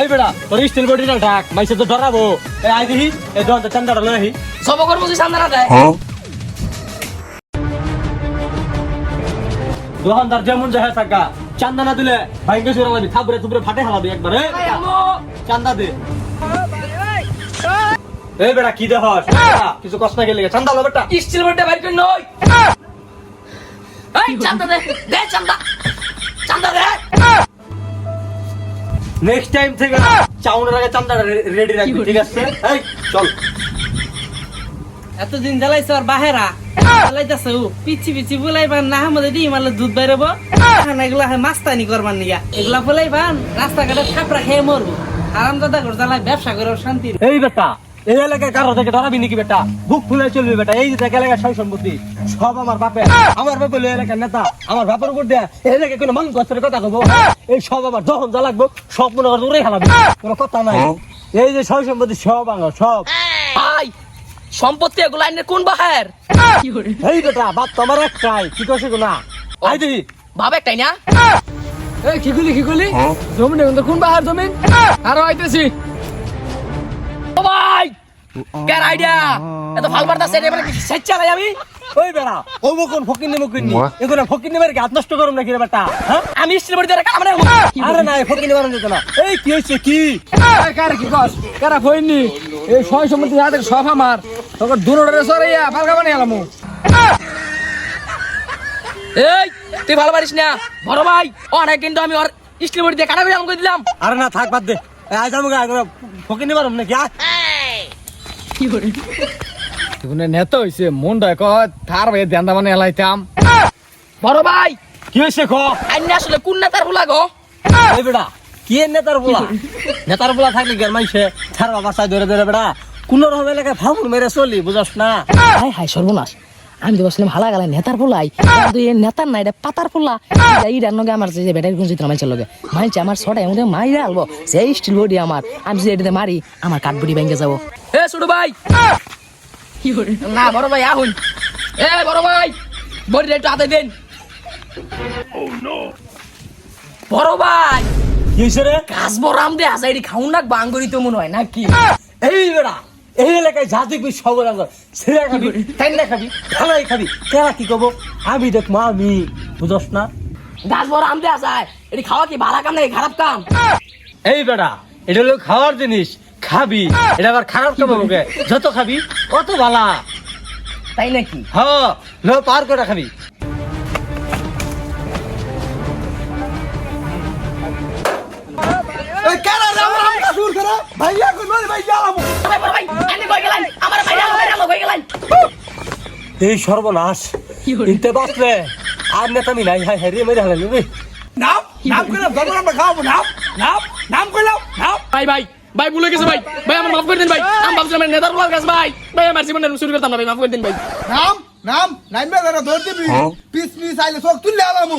এই বেড়া তোর স্টিল বডিটা ঢাক মাইসে তো ডরাবো এই আই দিহি এই দন চান্দাটা লই আহি সব করব তুই সামনে না দেয় দোকানদার যেমন যায় থাকা চান্দা না দিলে ভাইকে সুরা লাগবি থাবরে তুবরে ফাটে হালাবি একবারে চান্দা দে। এই বেড়া কি দেহ? কিছু কষ্ট না গেলে চান্দা লো বেটা। স্টিল বটে বাইর করে নই এই চান্দা দে। দে চান্দা চান্দা দে। নেক্সট টাইম থেকে চাউনের আগে চান্দাটা রেডি রাখবি ঠিক আছে? এই চল। এতদিন জ্বালাইছে আর বাহেরা। জ্বালাইতেছে ও। পিছি পিছি বুলাইবান না আমাদের দি মালে দুধ বাইরব। এগুলা মাস্তানি করবার নিয়া। এগুলা বুলাইবান রাস্তাঘাটে থাপড়া খেয়ে মরবো। আরাম দাদা করে জ্বালাই ব্যবসা করে শান্তি এই বেটা এই এলাকায় কারও থেকে ধরাবি নাকি বেটা? বুক ফুলে চলবি বেটা। এই যে দেখ এলাকায় সব সম্পত্তি সব আমার বাপে আমার বাপে হলো এলাকার নেতা। আমার বাপের উপর দেয়া। এই এলাকায় কোনো মানুষ গছের কথা কব। এই সব আমার যখন যা লাগবো সব মনে করে উড়ে খেলাবি কোনো কথা নাই। এই যে সব সম্পত্তি সব আমার সব। ভাই সম্পত্তি এগুলো আইনে কোন বাহার? এই বেটা বাপ তোমার একটাই। কি করছে না আই দিহি ভাব একটাই না? এই কি গুলি কি গুলি জমিন কোন বাহার জমিন? আরও আইতেছি। ভাই কার আইডিয়া এত সেটা মানে আমি? ওই বেড়া ফকির ফকির কি হাত নষ্ট করুম নাকি রে বেটা? হ্যাঁ? আমি স্টিল বটে কাম না আরে না ফকির যেত না। এই কি হয়েছে কি? কারে কি কস? কারা কইনি এই ছয় সম্মতি হাতে সব আমার তোকে দূরে সরাইয়া ফালকা এলাম এই তুই ভালো পারিস না। বড় ভাই অনেক কিন্তু আমি ওর স্টিল দিয়ে কাটা করে দিলাম। আরে না থাক বাদ দে। আজ আমাকে ফকির নে বানাম নাকি নেতা মন ডাক ভাই ধ্যান এলাইতাম। বড় ভাই কি হয়েছে খ আইনে আসলে কোন নেতার ভুলা গো? এই বেটা কি নেতার নেতার থাকলে গেল বাবা সাই ধরে ধরে বেটা। কোন রকম এলাকায় ফাগুন মেরে চলি বুঝাস না? হাই হাই সর্বনাশ। আমি তো বসলাম হালা গেলে নেতার পোলাই কিন্তু এই নেতার না এটা পাতার পোলা। এইটার নগে আমার যে ব্যাটারি চিত্র মাইছে লগে। মাইছে আমার ছটা এমন মাইরা আলবো। সেই স্টিল বডি আমার। আমি যে এটাতে মারি আমার কাঠ বডি ভেঙে যাব। এ ছোট ভাই! না বড় ভাই আহুন। এ বড় ভাই! বডি একটু হাতে দেন। বড় ভাই! কি হয়েছে রে? কাজ বড় আম দিয়ে হাসাইডি খাউন না বাঙ্গরি তো মনে হয় নাকি? এই বেড়া! এই এলাকায় যা দেখবি সব রাগ সেরা খাবি তাই না খাবি? খালাই খাবি। কি কব? আমি দেখ মা আমি। বুঝস না? গাছ বড় আম দিয়ে এটি খাওয়া কি ভালো কাম নাকি খারাপ কাম? এই বেড়া এটা হলো খাওয়ার জিনিস। খাবি। এটা আবার খারাপ খাব মুখে যত খাবি অত ভালা। তাই নাকি? হ ল পার করে খাবি ভাই বড় ভাই আনি কই গেলেন আমার ভাই আলো ভাই আলো কই গেলেন এই সর্বনাশ। ইনতে বাঁচলে আর নেতামি নাই। হাই রে মেরে হালে রে নাম নাম কইলাম ধর্ম নাম খাওয়াবো নাম নাম নাম কইলাম নাম। ভাই ভাই ভাই ভুলে গেছে ভাই। ভাই আমার মাফ করে দিন ভাই। আমি ভাবছিলাম নেতার পোলার কাছে ভাই। ভাই আমার জীবনে শুরু করতাম না ভাই মাফ করে দিন ভাই। নাম নাম নাইমে ধরে ধর দিবি পিস পিস আইলে সব তুললে আলামু।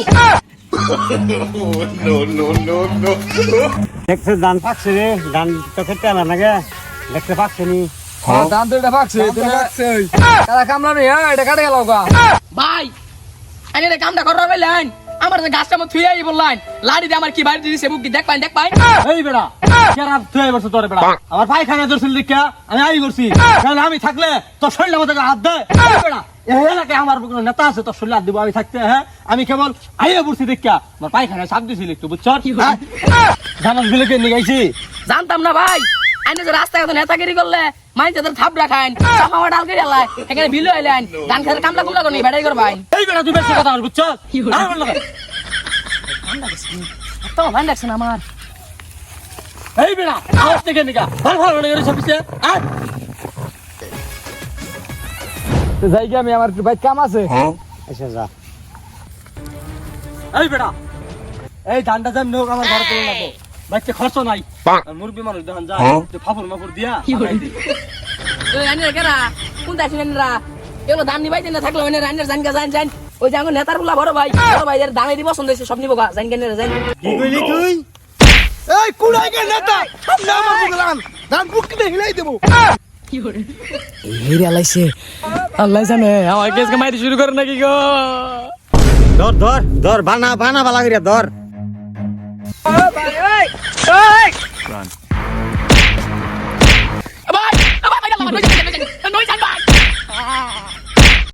দেখছে ধান পাকছে রে তো খেতে আলা নাগে। দেখতে পাকছে নি দান তো এটা পাকছে কারা কামলা নেই হ্যাঁ এটা কাটে গেল গা। ভাই আনি রে কামটা করার পাইলেন আমার যে গাছটা মত থুই বললেন লাড়ি আমার কি বাড়ি দিছে দেখ পাই দেখ পাই এই বেড়া কেরা বসে তোরে আমার আমি আই করছি। কারণ আমি থাকলে তোর শরীর আমাদের হাত দে। এই বেড়া আমার কোনো নেতা আছে তোর শরীর হাত দিব আমি থাকতে হ্যাঁ? আমি কেবল আইয়া বসছি দেখা আমার পায়খানা চাপ দিছিল একটু বুঝছ? জানাস বিলেকে নিয়ে জানতাম না ভাই। আইনে যে রাস্তায় এত নেতাগিরি করলে মাইন তাদের থাপড়া খাইন চাপা ডাল করে আলাই এখানে বিলো আইলেন ধান খেতে কামলা কুমলা করনি বেড়াই করবাই এই বেড়া তুই বেশি কথা বুঝছ? তো ভাই দেখছেন আমার এই বেড়া আওয়াজ থেকে নিকা ভালো ভালো করে সবিছে আয়। যাই গিয়ে আমি আমার ভাই কাম আছে। আচ্ছা যা। এই বেড়া এই ধানটা যেমন হোক আমার ঘরে তুলে নাকো বাইকে খরচ নাই। আর মুরগি মানুষ যখন যায় একটু ফাফর মাফর দিয়া পাঠাই দিই। ওই আইনে কেরা কোন দেখছেন এনরা এগুলো ধান নিবাই দিন না থাকল এনে রান্নার জান গা জান জান। ওই আমার নেতারগুলা বড় ভাই বড় ভাই এর দামে দিব পছন্দ হয়েছে সব নিবো গা জান কেন জান কি কইলি তুই? এই কুড়াই গে নেতা! নাম বললাম নাম বুক দে হিলাই দেবো। এই রে আলাইছে আল্লাহ জানে আমার কেসকে মাইতে শুরু করে নাকি গো। ধর ধর ধর বানা বানা বালা করিয়া ধর। Run. Abay! Abay! May nalaman!